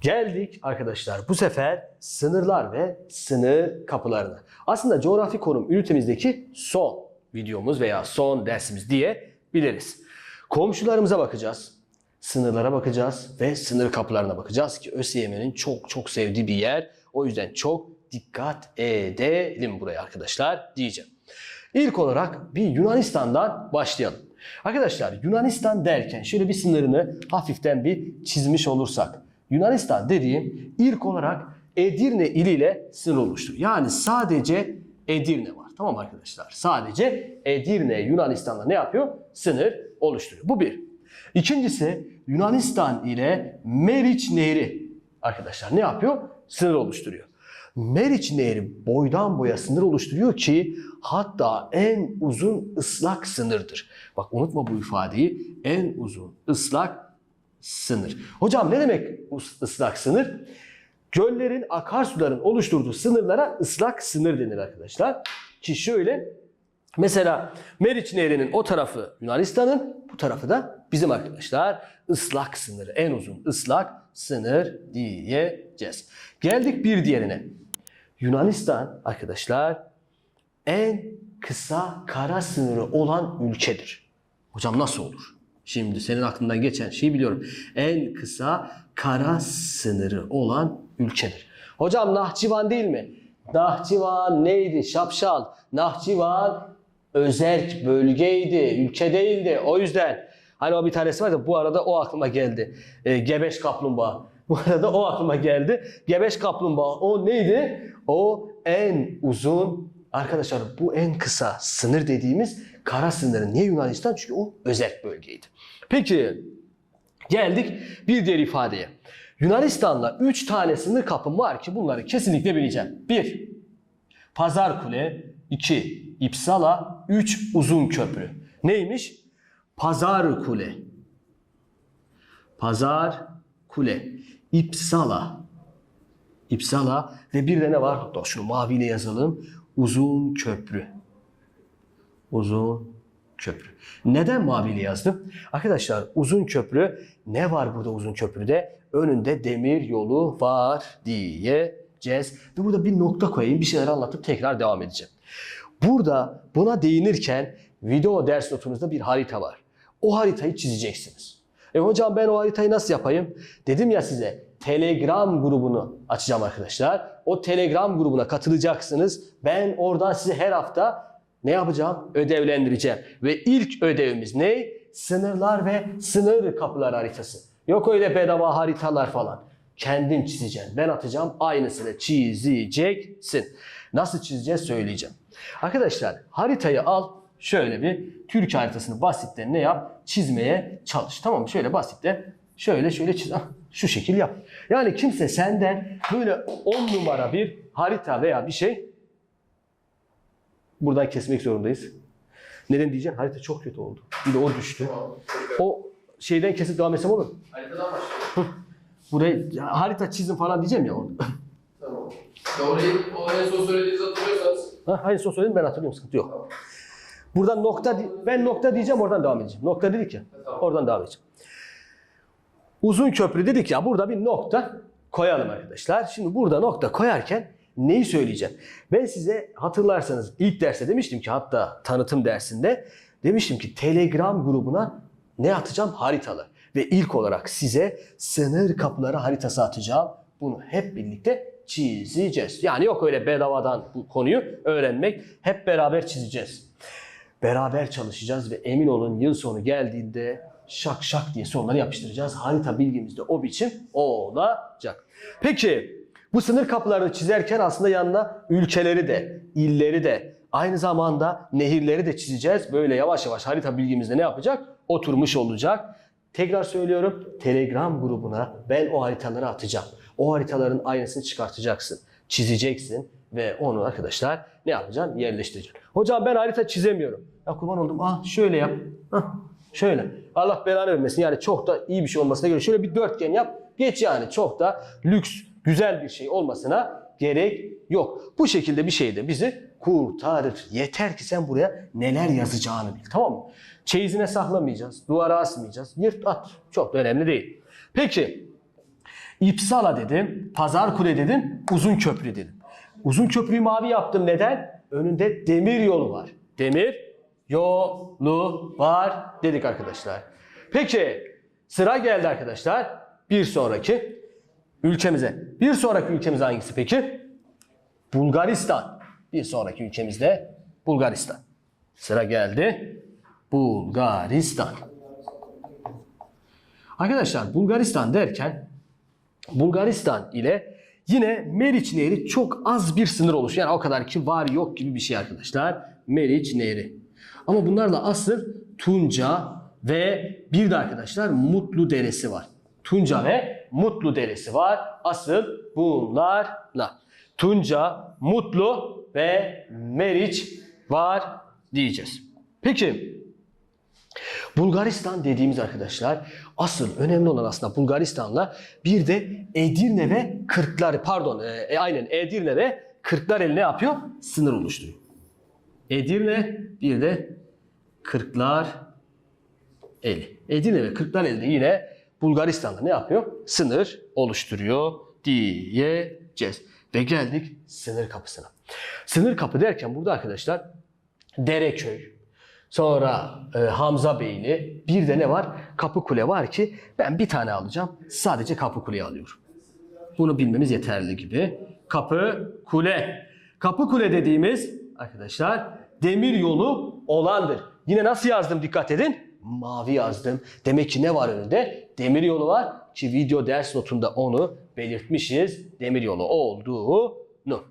Geldik arkadaşlar bu sefer sınırlar ve sınır kapılarına. Aslında coğrafi konum ünitemizdeki son videomuz veya son dersimiz diye biliriz. Komşularımıza bakacağız, sınırlara bakacağız ve sınır kapılarına bakacağız ki ÖSYM'nin çok çok sevdiği bir yer. O yüzden çok dikkat edelim buraya arkadaşlar diyeceğim. İlk olarak bir Yunanistan'dan başlayalım. Arkadaşlar Yunanistan derken şöyle bir sınırını hafiften bir çizmiş olursak. Yunanistan dediğim ilk olarak Edirne iliyle sınır oluşturuyor. Yani sadece Edirne var. Tamam arkadaşlar? Sadece Edirne Yunanistan'la ne yapıyor? Sınır oluşturuyor. Bu bir. İkincisi Yunanistan ile Meriç Nehri arkadaşlar ne yapıyor? Sınır oluşturuyor. Meriç Nehri boydan boya sınır oluşturuyor ki hatta en uzun ıslak sınırdır. Bak unutma bu ifadeyi. En uzun ıslak sınır. Hocam ne demek ıslak sınır? Göllerin, akarsuların oluşturduğu sınırlara ıslak sınır denir arkadaşlar. Ki şöyle mesela Meriç Nehri'nin o tarafı Yunanistan'ın, bu tarafı da bizim arkadaşlar ıslak sınırı. En uzun ıslak sınır diyeceğiz. Geldik bir diğerine. Yunanistan arkadaşlar en kısa kara sınırı olan ülkedir. Hocam nasıl olur? Şimdi senin aklından geçen şeyi biliyorum. En kısa kara sınırı olan ülkedir. Hocam Nahçıvan değil mi? Nahçıvan neydi? Şapşal. Nahçıvan özerk bölgeydi, ülke değildi. O yüzden hani o bir tanesi var da bu arada o aklıma geldi. Ee, gebeş kaplumbağa. Bu arada o aklıma geldi. Gebeş kaplumbağa. O neydi? O en uzun Arkadaşlar bu en kısa sınır dediğimiz kara sınırı. Niye Yunanistan? Çünkü o özerk bölgeydi. Peki geldik bir diğer ifadeye. Yunanistan'la 3 tane sınır kapım var ki bunları kesinlikle bileceğim. 1. Pazar Kule 2. İpsala 3. Uzun Köprü. Neymiş? Pazar Kule. Pazar Kule. İpsala. İpsala ve bir de ne var? Hatta şunu maviyle yazalım. Uzun köprü. Uzun köprü. Neden maviyle yazdım? Arkadaşlar uzun köprü ne var burada uzun köprüde? Önünde demir yolu var diyeceğiz. Ve burada bir nokta koyayım. Bir şeyler anlatıp tekrar devam edeceğim. Burada buna değinirken video ders notunuzda bir harita var. O haritayı çizeceksiniz. E hocam ben o haritayı nasıl yapayım? Dedim ya size Telegram grubunu açacağım arkadaşlar. O Telegram grubuna katılacaksınız. Ben oradan size her hafta ne yapacağım? Ödevlendireceğim. Ve ilk ödevimiz ne? Sınırlar ve sınır kapılar haritası. Yok öyle bedava haritalar falan. Kendin çizeceksin. Ben atacağım. Aynısını çizeceksin. Nasıl çizeceğiz söyleyeceğim. Arkadaşlar haritayı al. Şöyle bir Türk haritasını basitten ne yap? Çizmeye çalış. Tamam mı? Şöyle basitten şöyle şöyle çiz. Ah, Şu şekil yap. Yani kimse senden böyle 10 numara bir harita veya bir şey buradan kesmek zorundayız. Neden diyeceksin? Harita çok kötü oldu. Bir de o düştü. O şeyden kesip devam etsem olur mu? Haritadan başlayalım. Buraya ya, harita çizin falan diyeceğim ya orada. Tamam. O en son söylediğinizi hatırlıyorsanız. Ha, aynı son söyledim ben hatırlıyorum sıkıntı yok. Buradan nokta ben nokta diyeceğim oradan devam edeceğim. Nokta dedik ya. Tamam. Oradan devam edeceğim. Uzun köprü dedik ya burada bir nokta koyalım arkadaşlar. Şimdi burada nokta koyarken neyi söyleyeceğim? Ben size hatırlarsanız ilk derste demiştim ki hatta tanıtım dersinde demiştim ki Telegram grubuna ne atacağım? Haritalar. Ve ilk olarak size sınır kapıları haritası atacağım. Bunu hep birlikte çizeceğiz. Yani yok öyle bedavadan bu konuyu öğrenmek. Hep beraber çizeceğiz. Beraber çalışacağız ve emin olun yıl sonu geldiğinde şak şak diye soruları yapıştıracağız. Harita bilgimiz de o biçim olacak. Peki bu sınır kapılarını çizerken aslında yanına ülkeleri de, illeri de, aynı zamanda nehirleri de çizeceğiz. Böyle yavaş yavaş harita bilgimizde ne yapacak? Oturmuş olacak. Tekrar söylüyorum Telegram grubuna ben o haritaları atacağım. O haritaların aynısını çıkartacaksın, çizeceksin ve onu arkadaşlar ne yapacaksın? Yerleştireceksin. Hocam ben harita çizemiyorum. Ya kurban oldum. Ah şöyle yap. Ah şöyle. Allah belanı vermesin. Yani çok da iyi bir şey olmasına göre şöyle bir dörtgen yap. Geç yani çok da lüks, güzel bir şey olmasına gerek yok. Bu şekilde bir şey de bizi kurtarır. Yeter ki sen buraya neler yazacağını bil. Tamam mı? Çeyizine saklamayacağız. Duvara asmayacağız. Yırt at. Çok da önemli değil. Peki. İpsala dedim. Pazar kule dedim. Uzun köprü dedim. Uzun köprüyü mavi yaptım. Neden? Önünde demir yolu var. Demir yolu var dedik arkadaşlar. Peki sıra geldi arkadaşlar. Bir sonraki ülkemize. Bir sonraki ülkemiz hangisi peki? Bulgaristan. Bir sonraki ülkemizde Bulgaristan. Sıra geldi. Bulgaristan. Arkadaşlar Bulgaristan derken Bulgaristan ile yine Meriç Nehri çok az bir sınır oluşuyor. Yani o kadar ki var yok gibi bir şey arkadaşlar. Meriç Nehri. Ama bunlarla asıl Tunca ve bir de arkadaşlar Mutlu Deresi var. Tunca ve Mutlu Deresi var. Asıl bunlarla. Tunca, Mutlu ve Meriç var diyeceğiz. Peki Bulgaristan dediğimiz arkadaşlar asıl önemli olan aslında Bulgaristan'la bir de Edirne ve Kırklar pardon e, e, aynen Edirne ve Kırklareli ne yapıyor? Sınır oluşturuyor. Edirne bir de Kırklar Eli. Edirne ve Kırklareli de yine Bulgaristan'la ne yapıyor? Sınır oluşturuyor diyeceğiz. Ve geldik sınır kapısına. Sınır kapı derken burada arkadaşlar Dereköy, Sonra e, Hamza Beyli, bir de ne var? Kapı Kule var ki ben bir tane alacağım. Sadece Kapı Kule'yi alıyorum. Bunu bilmemiz yeterli gibi. Kapı Kule. Kapı Kule dediğimiz arkadaşlar demir yolu olandır. Yine nasıl yazdım dikkat edin. Mavi yazdım. Demek ki ne var önünde? Demir yolu var ki video ders notunda onu belirtmişiz. Demir yolu olduğunu.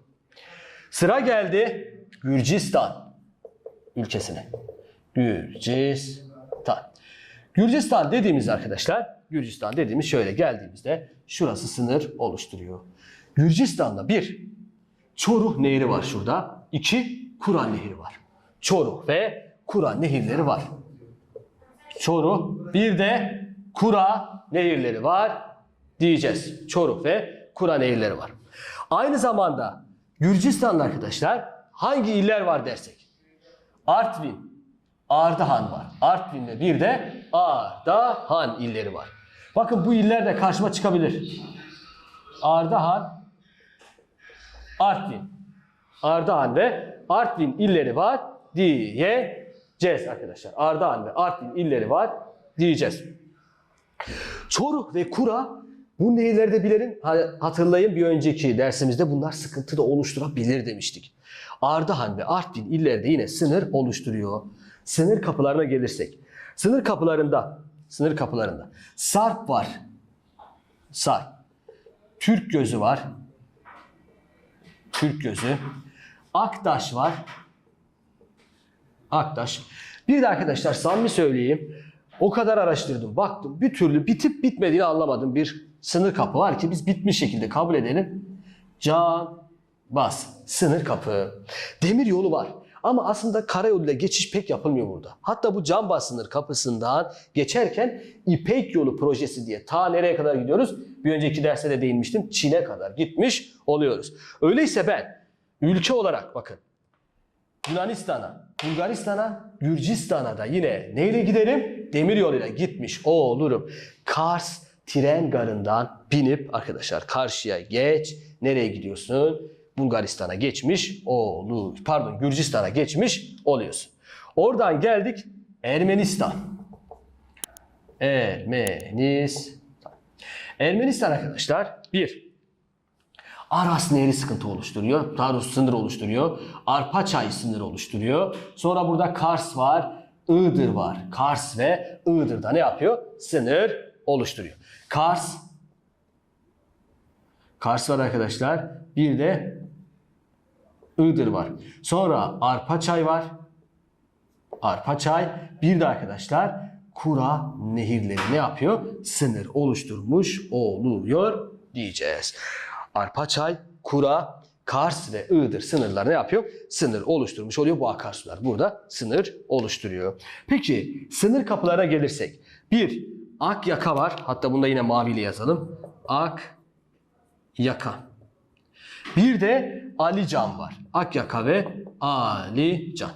Sıra geldi Gürcistan ülkesine. Gürcistan. Gürcistan dediğimiz arkadaşlar, Gürcistan dediğimiz şöyle geldiğimizde şurası sınır oluşturuyor. Gürcistan'da bir, Çoruh Nehri var şurada. İki Kuran Nehri var. Çoruh ve Kuran nehirleri var. Çoruh, bir de Kura nehirleri var diyeceğiz. Çoruh ve Kura nehirleri var. Aynı zamanda Gürcistan'da arkadaşlar hangi iller var dersek? Artvin, Ardahan var. Artvin ve bir de Ardahan illeri var. Bakın bu iller de karşıma çıkabilir. Ardahan, Artvin. Ardahan ve Artvin illeri var diyeceğiz arkadaşlar. Ardahan ve Artvin illeri var diyeceğiz. Çoruh ve Kura bu nehirleri de bilelim. Ha- Hatırlayın bir önceki dersimizde bunlar sıkıntı da oluşturabilir demiştik. Ardahan ve Artvin illeri de yine sınır oluşturuyor. Sınır kapılarına gelirsek. Sınır kapılarında, sınır kapılarında Sarp var. Sarp. Türk gözü var. Türk gözü. Aktaş var. Aktaş. Bir de arkadaşlar samimi söyleyeyim. O kadar araştırdım, baktım. Bir türlü bitip bitmediğini anlamadım. Bir sınır kapı var ki biz bitmiş şekilde kabul edelim. Can bas. Sınır kapı. Demir yolu var. Ama aslında karayoluyla geçiş pek yapılmıyor burada. Hatta bu Cambaz sınır kapısından geçerken İpek yolu projesi diye ta nereye kadar gidiyoruz? Bir önceki derste de değinmiştim. Çin'e kadar gitmiş oluyoruz. Öyleyse ben ülke olarak bakın Yunanistan'a, Bulgaristan'a, Gürcistan'a da yine neyle giderim? Demir yoluyla gitmiş olurum. Kars tren garından binip arkadaşlar karşıya geç. Nereye gidiyorsun? Bulgaristan'a geçmiş olur. Pardon Gürcistan'a geçmiş oluyorsun. Oradan geldik Ermenistan. Ermenistan. Ermenistan arkadaşlar bir Aras Nehri sıkıntı oluşturuyor. Doğrusu sınır oluşturuyor. Arpaçay sınır oluşturuyor. Sonra burada Kars var. Iğdır var. Kars ve Iğdır'da ne yapıyor? Sınır oluşturuyor. Kars Kars var arkadaşlar. Bir de Iğdır var. Sonra Arpaçay var. Arpaçay. Bir de arkadaşlar Kura nehirleri ne yapıyor? Sınır oluşturmuş oluyor diyeceğiz. Arpaçay, Kura, Kars ve Iğdır sınırları ne yapıyor? Sınır oluşturmuş oluyor. Bu akarsular burada sınır oluşturuyor. Peki sınır kapılarına gelirsek. Bir, Akyaka var. Hatta bunu da yine maviyle yazalım. Ak, Yaka. Bir de Ali Can var. Akyaka ve Ali Can.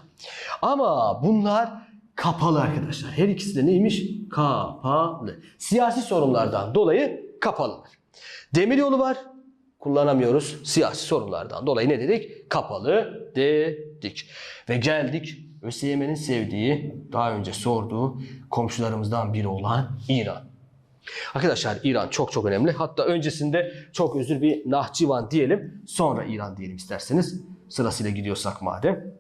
Ama bunlar kapalı arkadaşlar. Her ikisi de neymiş? Kapalı. Siyasi sorunlardan dolayı kapalılar. Demiryolu var. Kullanamıyoruz. Siyasi sorunlardan dolayı ne dedik? Kapalı dedik. Ve geldik ÖSYM'nin sevdiği, daha önce sorduğu komşularımızdan biri olan İran. Arkadaşlar İran çok çok önemli. Hatta öncesinde çok özür bir Nahçıvan diyelim. Sonra İran diyelim isterseniz. Sırasıyla gidiyorsak madem.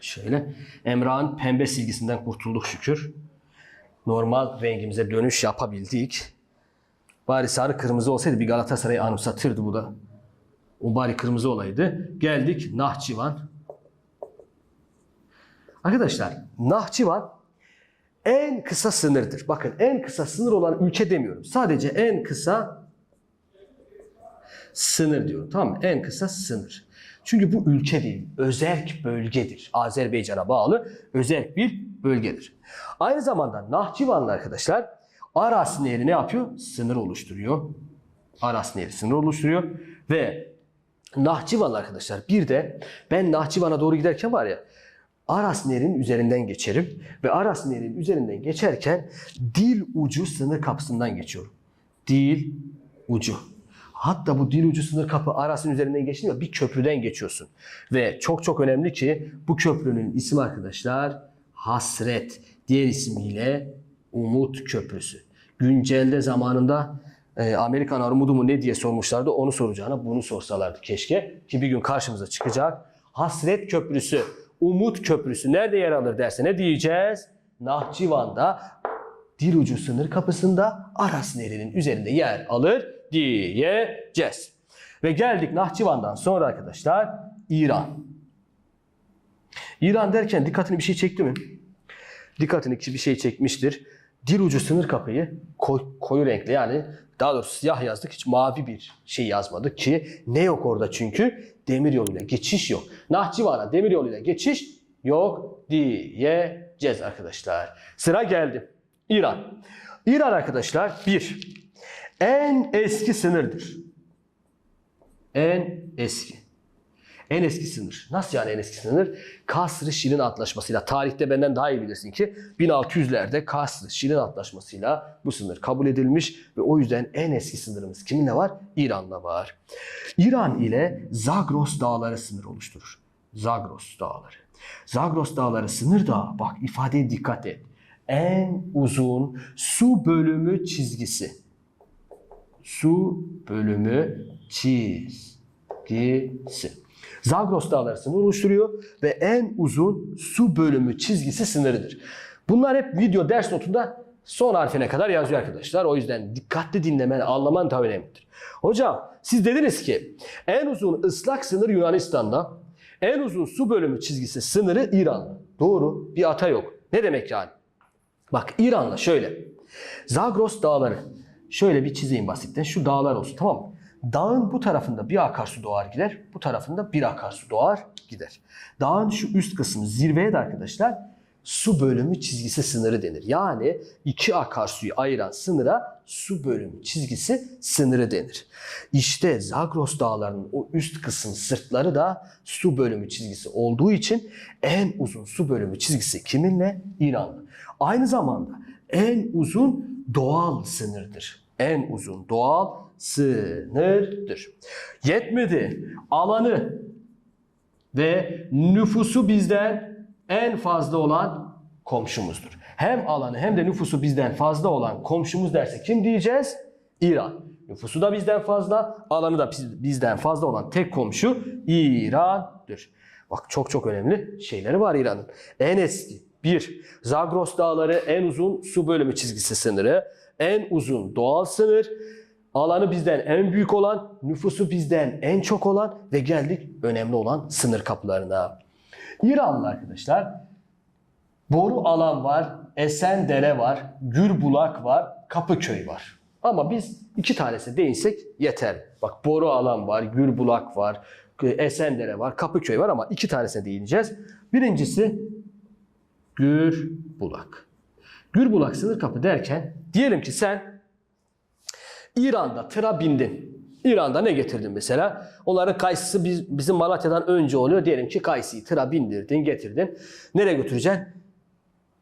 Şöyle Emrah'ın pembe silgisinden kurtulduk şükür. Normal rengimize dönüş yapabildik. Bari sarı kırmızı olsaydı bir Galatasaray'ı anımsatırdı bu da. O bari kırmızı olaydı. Geldik Nahçıvan. Arkadaşlar Nahçıvan en kısa sınırdır. Bakın en kısa sınır olan ülke demiyorum. Sadece en kısa sınır diyorum. Tamam mı? En kısa sınır. Çünkü bu ülke değil, özerk bölgedir. Azerbaycan'a bağlı özerk bir bölgedir. Aynı zamanda Nahçıvanlı arkadaşlar Aras Nehri ne yapıyor? Sınır oluşturuyor. Aras Nehri sınır oluşturuyor ve Nahçıvanlı arkadaşlar bir de ben Nahçıvan'a doğru giderken var ya Aras Nehri'nin üzerinden geçerim ve Aras Nehri'nin üzerinden geçerken dil ucu sınır kapısından geçiyorum. Dil ucu. Hatta bu dil ucu sınır kapı Aras'ın üzerinden geçtiğinde bir köprüden geçiyorsun. Ve çok çok önemli ki bu köprünün ismi arkadaşlar Hasret. Diğer ismiyle Umut Köprüsü. Güncelde zamanında e, Amerikan armudu mu ne diye sormuşlardı. Onu soracağına bunu sorsalardı keşke. Ki bir gün karşımıza çıkacak. Hasret Köprüsü, Umut Köprüsü nerede yer alır derse ne diyeceğiz? Nahçıvan'da dil ucu sınır kapısında Aras Nehri'nin üzerinde yer alır diyeceğiz. Ve geldik Nahçıvan'dan sonra arkadaşlar İran. İran derken dikkatini bir şey çekti mi? Dikkatini bir şey çekmiştir. Dil ucu sınır kapıyı koy- koyu renkli yani daha doğrusu siyah yazdık hiç mavi bir şey yazmadık ki ne yok orada çünkü demir yoluyla geçiş yok. Nahçıvan'a demir yoluyla geçiş yok diyeceğiz arkadaşlar. Sıra geldi. İran. İran arkadaşlar bir en eski sınırdır. En eski. En eski sınır. Nasıl yani en eski sınır? Kasr-ı Şirin Antlaşması'yla. Tarihte benden daha iyi bilirsin ki 1600'lerde Kasr-ı Şirin Antlaşması'yla bu sınır kabul edilmiş ve o yüzden en eski sınırımız kiminle var? İran'la var. İran ile Zagros Dağları sınır oluşturur. Zagros Dağları. Zagros Dağları sınır dağı. Bak ifadeye dikkat et. En uzun su bölümü çizgisi. Su bölümü çizgisi. Zagros Dağları oluşturuyor ve en uzun su bölümü çizgisi sınırıdır. Bunlar hep video ders notunda son harfine kadar yazıyor arkadaşlar. O yüzden dikkatli dinlemen, anlaman da önemlidir. Hocam siz dediniz ki en uzun ıslak sınır Yunanistan'da, en uzun su bölümü çizgisi sınırı İran'da. Doğru, bir ata yok. Ne demek yani? Bak İran'la şöyle. Zagros dağları. Şöyle bir çizeyim basitten. Şu dağlar olsun tamam mı? Dağın bu tarafında bir akarsu doğar gider. Bu tarafında bir akarsu doğar gider. Dağın şu üst kısmı zirveye de arkadaşlar su bölümü çizgisi sınırı denir. Yani iki akarsuyu ayıran sınıra su bölümü çizgisi sınırı denir. İşte Zagros dağlarının o üst kısım sırtları da su bölümü çizgisi olduğu için en uzun su bölümü çizgisi kiminle? İran'la. Aynı zamanda en uzun doğal sınırdır. En uzun doğal sınırdır. Yetmedi. Alanı ve nüfusu bizden en fazla olan komşumuzdur. Hem alanı hem de nüfusu bizden fazla olan komşumuz derse kim diyeceğiz? İran. Nüfusu da bizden fazla, alanı da biz- bizden fazla olan tek komşu İran'dır. Bak çok çok önemli şeyleri var İran'ın. En eski bir Zagros Dağları en uzun su bölümü çizgisi sınırı, en uzun doğal sınır, alanı bizden en büyük olan, nüfusu bizden en çok olan ve geldik önemli olan sınır kapılarına. İranlı arkadaşlar Boru alan var, Esen Dere var, Gürbulak var, Kapıköy var. Ama biz iki tanesi değinsek yeter. Bak Boru alan var, Gürbulak var, Esendere var, Kapıköy var ama iki tanesine değineceğiz. Birincisi Gürbulak. Gürbulak sınır kapı derken diyelim ki sen İran'da tıra bindin. İran'da ne getirdin mesela? Onların kayısısı biz, bizim Malatya'dan önce oluyor. Diyelim ki kayısıyı tıra bindirdin, getirdin. Nereye götüreceksin?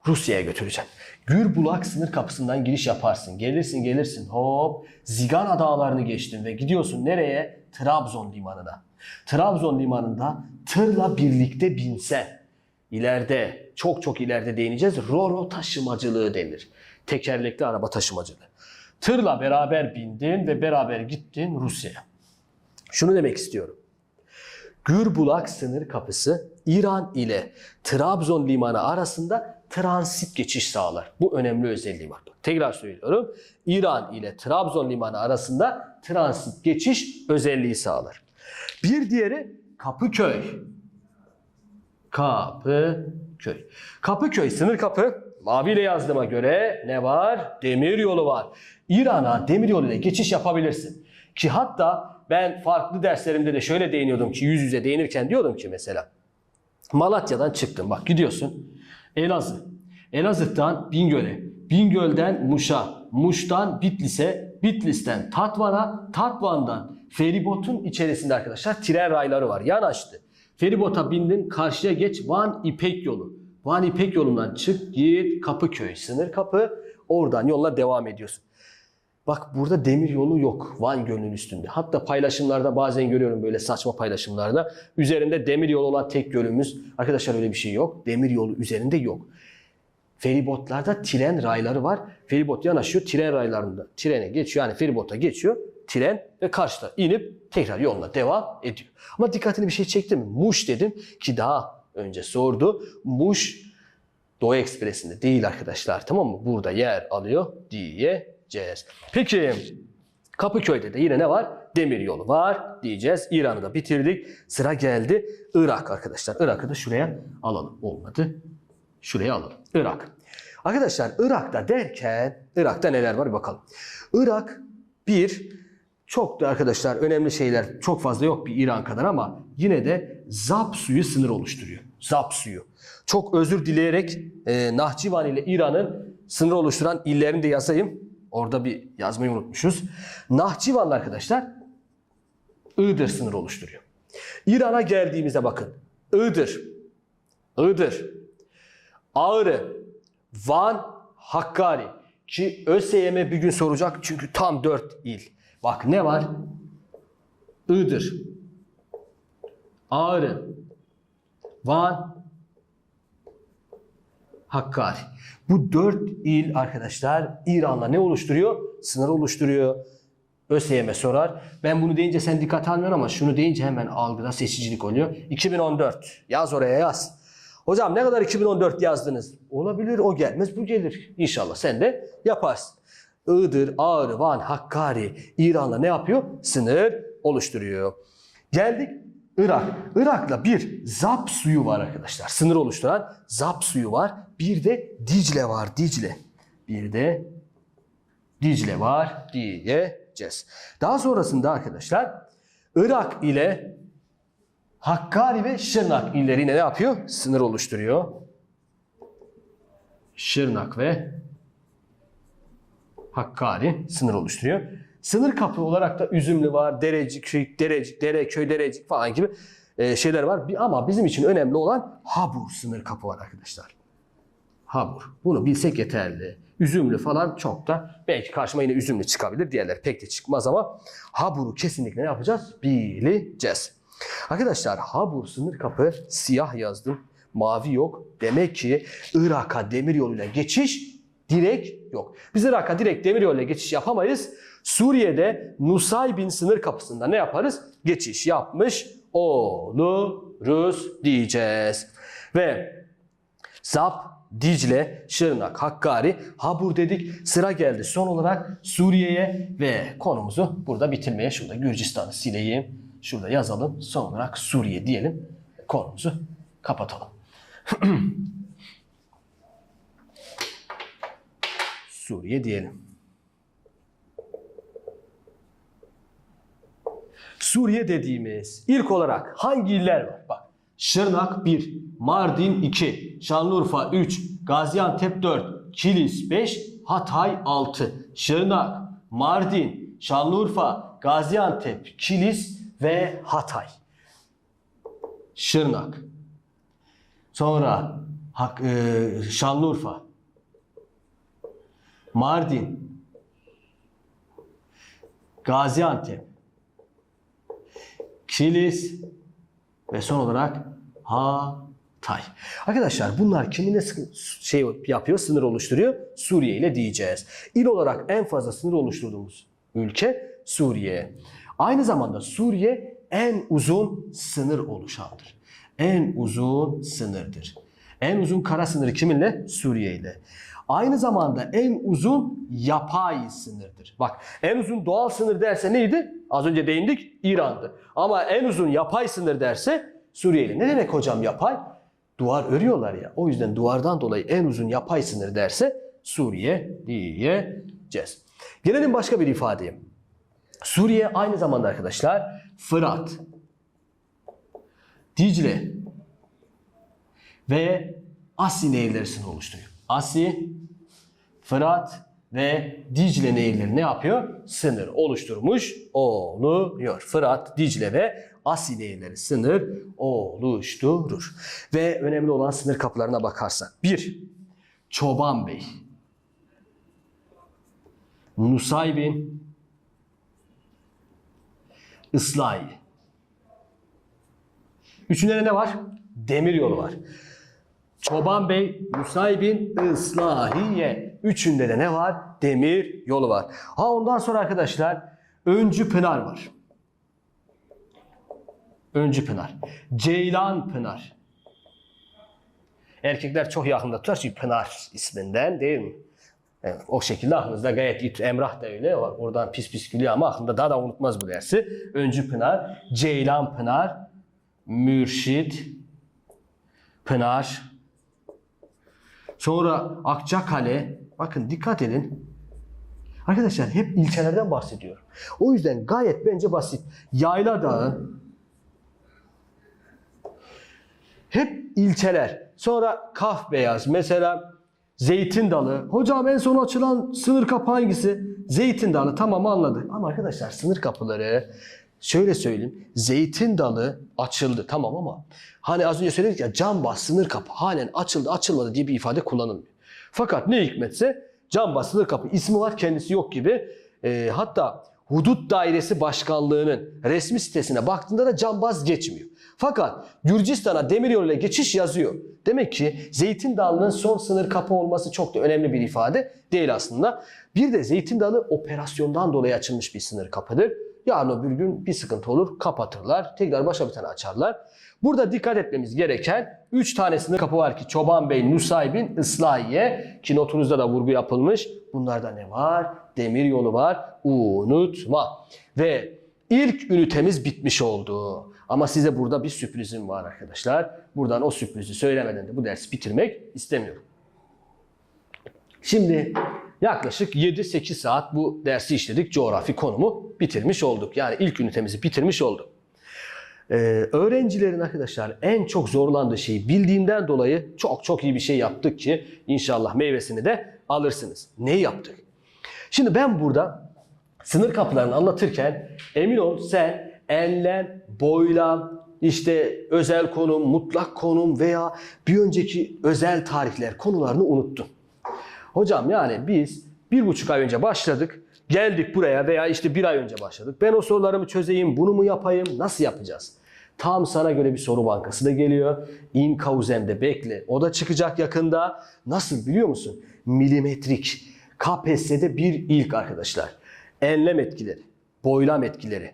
Rusya'ya götüreceksin. Gürbulak sınır kapısından giriş yaparsın. Gelirsin gelirsin hop Zigana dağlarını geçtin ve gidiyorsun nereye? Trabzon limanına. Trabzon limanında tırla birlikte binsen ileride çok çok ileride değineceğiz. Roro taşımacılığı denir. Tekerlekli araba taşımacılığı. Tırla beraber bindin ve beraber gittin Rusya'ya. Şunu demek istiyorum. Gürbulak sınır kapısı İran ile Trabzon limanı arasında transit geçiş sağlar. Bu önemli özelliği var. Tekrar söylüyorum. İran ile Trabzon limanı arasında transit geçiş özelliği sağlar. Bir diğeri Kapıköy. Kapıköy. Kapıköy sınır kapı. Maviyle yazdığıma göre ne var? Demir yolu var. İran'a demir yoluyla geçiş yapabilirsin. Ki hatta ben farklı derslerimde de şöyle değiniyordum ki yüz yüze değinirken diyordum ki mesela Malatya'dan çıktın bak gidiyorsun Elazığ. Elazığ'dan Bingöl'e, Bingöl'den Muş'a, Muş'tan Bitlis'e, Bitlis'ten Tatvan'a, Tatvan'dan feribotun içerisinde arkadaşlar tren rayları var. Yanaştı. Feribota bindin karşıya geç Van İpek yolu. Van İpek yolundan çık git Kapıköy sınır kapı oradan yolla devam ediyorsun. Bak burada demir yolu yok Van Gölü'nün üstünde. Hatta paylaşımlarda bazen görüyorum böyle saçma paylaşımlarda. Üzerinde demir yolu olan tek gölümüz. Arkadaşlar öyle bir şey yok. Demir yolu üzerinde yok. Feribotlarda tren rayları var. Feribot yanaşıyor tren raylarında. Trene geçiyor yani feribota geçiyor. Tren ve karşıda inip tekrar yoluna devam ediyor. Ama dikkatini bir şey çekti mi? Muş dedim ki daha önce sordu. Muş Doğu Ekspresi'nde değil arkadaşlar tamam mı? Burada yer alıyor diyeceğiz. Peki Kapıköy'de de yine ne var? Demir yolu var diyeceğiz. İran'ı da bitirdik. Sıra geldi Irak arkadaşlar. Irak'ı da şuraya alalım. Olmadı. Şuraya alalım. Irak. Arkadaşlar Irak'ta derken Irak'ta neler var bir bakalım. Irak bir çok da arkadaşlar önemli şeyler çok fazla yok bir İran kadar ama yine de Zap suyu sınır oluşturuyor. Zap suyu. Çok özür dileyerek e, Nahçıvan ile İran'ın sınır oluşturan illerini de yazayım. Orada bir yazmayı unutmuşuz. Nahçıvan'la arkadaşlar Iğdır sınır oluşturuyor. İran'a geldiğimizde bakın. Iğdır, Iğdır, Ağrı, Van, Hakkari. Ki ÖSYM bir gün soracak çünkü tam dört il. Bak ne var? Iğdır, Ağrı, Van, Hakkari. Bu dört il arkadaşlar İran'la ne oluşturuyor? Sınır oluşturuyor. ÖSYM sorar. Ben bunu deyince sen dikkat almıyorsun ama şunu deyince hemen algıda seçicilik oluyor. 2014. Yaz oraya yaz. Hocam ne kadar 2014 yazdınız? Olabilir o gelmez bu gelir. İnşallah sen de yaparsın. Iğdır, Ağrı, Van, Hakkari İran'la ne yapıyor? Sınır oluşturuyor. Geldik Irak. Irak'la bir Zap suyu var arkadaşlar. Sınır oluşturan Zap suyu var. Bir de Dicle var. Dicle. Bir de Dicle var diyeceğiz. Daha sonrasında arkadaşlar Irak ile Hakkari ve Şırnak illeri yine ne yapıyor? Sınır oluşturuyor. Şırnak ve Hakkari sınır oluşturuyor. Sınır kapı olarak da Üzümlü var, Derecik, Derecik, Dereköy, Derecik falan gibi e, şeyler var. Ama bizim için önemli olan Habur sınır kapı var arkadaşlar. Habur. Bunu bilsek yeterli. Üzümlü falan çok da belki karşıma yine üzümlü çıkabilir. Diğerler pek de çıkmaz ama Habur'u kesinlikle ne yapacağız? Bileceğiz. Arkadaşlar Habur sınır kapı siyah yazdım. Mavi yok. Demek ki Irak'a demir yoluyla geçiş direkt yok. Biz Irak'a direkt demir yoluyla geçiş yapamayız. Suriye'de Nusaybin sınır kapısında ne yaparız? Geçiş yapmış oluruz diyeceğiz. Ve Zap, Dicle, Şırnak, Hakkari, Habur dedik. Sıra geldi son olarak Suriye'ye ve konumuzu burada bitirmeye. Şurada Gürcistan'ı sileyim. Şurada yazalım. Son olarak Suriye diyelim. Konumuzu kapatalım. Suriye diyelim. Suriye dediğimiz ilk olarak hangi iller var? Bak Şırnak 1, Mardin 2, Şanlıurfa 3, Gaziantep 4, Kilis 5, Hatay 6. Şırnak, Mardin, Şanlıurfa, Gaziantep, Kilis ve Hatay. Şırnak. Sonra e, Şanlıurfa. Mardin. Gaziantep. Kilis ve son olarak Hatay. Arkadaşlar bunlar kimine şey yapıyor, sınır oluşturuyor? Suriye ile diyeceğiz. İl olarak en fazla sınır oluşturduğumuz ülke Suriye. Aynı zamanda Suriye en uzun sınır oluşandır. En uzun sınırdır. En uzun kara sınırı kiminle? Suriye ile. Aynı zamanda en uzun yapay sınırdır. Bak en uzun doğal sınır derse neydi? Az önce değindik İran'dı. Ama en uzun yapay sınır derse Suriyeli. Ne demek hocam yapay? Duvar örüyorlar ya. O yüzden duvardan dolayı en uzun yapay sınır derse Suriye diyeceğiz. Gelelim başka bir ifadeye. Suriye aynı zamanda arkadaşlar Fırat, Dicle ve Asi nehirleri oluşturuyor. Asi, Fırat ve Dicle nehirleri ne yapıyor? Sınır oluşturmuş oluyor. Fırat, Dicle ve Asi nehirleri sınır oluşturur. Ve önemli olan sınır kapılarına bakarsak. 1. Çoban Bey. Nusaybin. Islahi. Üçünde de ne var? Demir yolu var. Çoban Bey, Nusaybin, Islahiye. Üçünde de ne var? Demir yolu var. Ha ondan sonra arkadaşlar Öncü Pınar var. Öncü Pınar. Ceylan Pınar. Erkekler çok yakında tutar çünkü Pınar isminden değil mi? Evet, o şekilde aklınızda gayet iyi. Emrah da öyle. Oradan pis pis gülüyor ama aklında daha da unutmaz bu dersi. Öncü Pınar, Ceylan Pınar, Mürşit, Pınar, sonra Akçakale. Bakın dikkat edin. Arkadaşlar hep ilçelerden bahsediyor. O yüzden gayet bence basit. Yayla Dağı, hep ilçeler. Sonra Kaf Beyaz. Mesela Zeytin Dalı. Hocam en son açılan sınır kapı hangisi? Zeytin Dalı. Tamam anladık. Ama arkadaşlar sınır kapıları şöyle söyleyeyim. Zeytin Dalı açıldı tamam ama hani az önce söyledik ya Cambaz sınır kapı halen açıldı açılmadı diye bir ifade kullanılmıyor. Fakat ne hikmetse Cambaz sınır kapı ismi var kendisi yok gibi. Ee, hatta Hudut Dairesi Başkanlığı'nın resmi sitesine baktığında da Cambaz geçmiyor. Fakat Gürcistan'a demiryolu ile geçiş yazıyor. Demek ki Zeytin Dalı'nın son sınır kapı olması çok da önemli bir ifade değil aslında. Bir de Zeytin Dalı operasyondan dolayı açılmış bir sınır kapıdır. Yarın öbür gün bir sıkıntı olur kapatırlar. Tekrar başka bir tane açarlar. Burada dikkat etmemiz gereken 3 tane kapı var ki Çoban Bey, Nusaybin, Islahiye ki notunuzda da vurgu yapılmış. Bunlarda ne var? Demir yolu var. Unutma. Ve ilk ünitemiz bitmiş oldu. Ama size burada bir sürprizim var arkadaşlar. Buradan o sürprizi söylemeden de bu dersi bitirmek istemiyorum. Şimdi yaklaşık 7-8 saat bu dersi işledik. Coğrafi konumu bitirmiş olduk. Yani ilk ünitemizi bitirmiş olduk. Ee, öğrencilerin arkadaşlar en çok zorlandığı şeyi bildiğimden dolayı çok çok iyi bir şey yaptık ki inşallah meyvesini de alırsınız. Ne yaptık? Şimdi ben burada sınır kapılarını anlatırken emin ol sen enlem, boylam, işte özel konum, mutlak konum veya bir önceki özel tarihler konularını unuttun. Hocam yani biz bir buçuk ay önce başladık. Geldik buraya veya işte bir ay önce başladık. Ben o sorularımı çözeyim, bunu mu yapayım, nasıl yapacağız? Tam sana göre bir soru bankası da geliyor. İnkauzem'de bekle. O da çıkacak yakında. Nasıl biliyor musun? Milimetrik. KPSS'de bir ilk arkadaşlar. Enlem etkileri, boylam etkileri,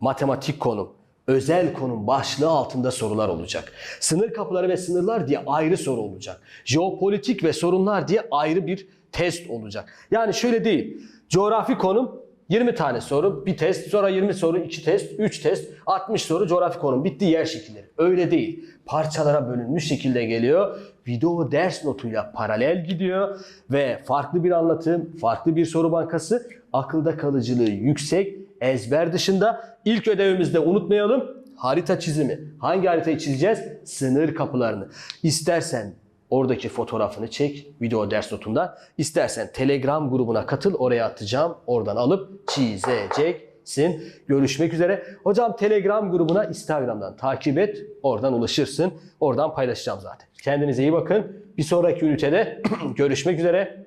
matematik konum, özel konum başlığı altında sorular olacak. Sınır kapıları ve sınırlar diye ayrı soru olacak. Jeopolitik ve sorunlar diye ayrı bir test olacak. Yani şöyle değil. Coğrafi konum 20 tane soru, bir test, sonra 20 soru, 2 test, 3 test, 60 soru coğrafi konum. Bitti yer şekilleri. Öyle değil. Parçalara bölünmüş şekilde geliyor. Video ders notuyla paralel gidiyor ve farklı bir anlatım, farklı bir soru bankası, akılda kalıcılığı yüksek, ezber dışında ilk ödevimizde unutmayalım harita çizimi. Hangi haritayı çizeceğiz? Sınır kapılarını. İstersen oradaki fotoğrafını çek video ders notundan. İstersen Telegram grubuna katıl oraya atacağım. Oradan alıp çizeceksin. Görüşmek üzere. Hocam Telegram grubuna Instagram'dan takip et. Oradan ulaşırsın. Oradan paylaşacağım zaten. Kendinize iyi bakın. Bir sonraki ünitede görüşmek üzere.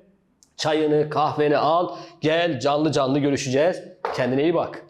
Çayını, kahveni al. Gel canlı canlı görüşeceğiz. Kendine iyi bak.